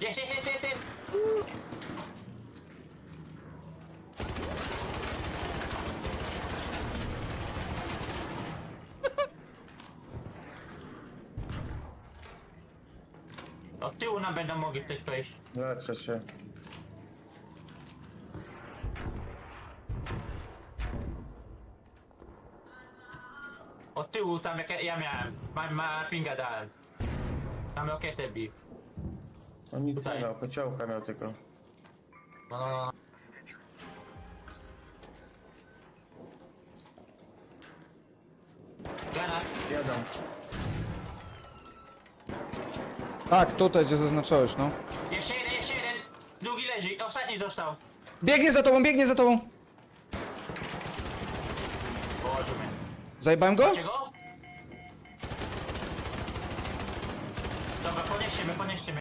Jest, jest, jest, jest, jest! Od tyłu nam będą mogli ktoś wejść. Leczę się. Od tyłu tam jak ja, ja miałem. Ma, ma pinga dałem. Tam rakietę bi. On nic Tutaj. nie miał, kociołka miał tylko. No, no, no. Granat. Jadą. Tak, tutaj gdzie zaznaczałeś, no. Jeszcze jeden, jeszcze jeden. Drugi leży. Ostatni dostał. Biegnie za tobą, biegnie za tobą! Mnie. Zajebałem go? Czego? Dobra, ponieście mnie, ponieście mnie.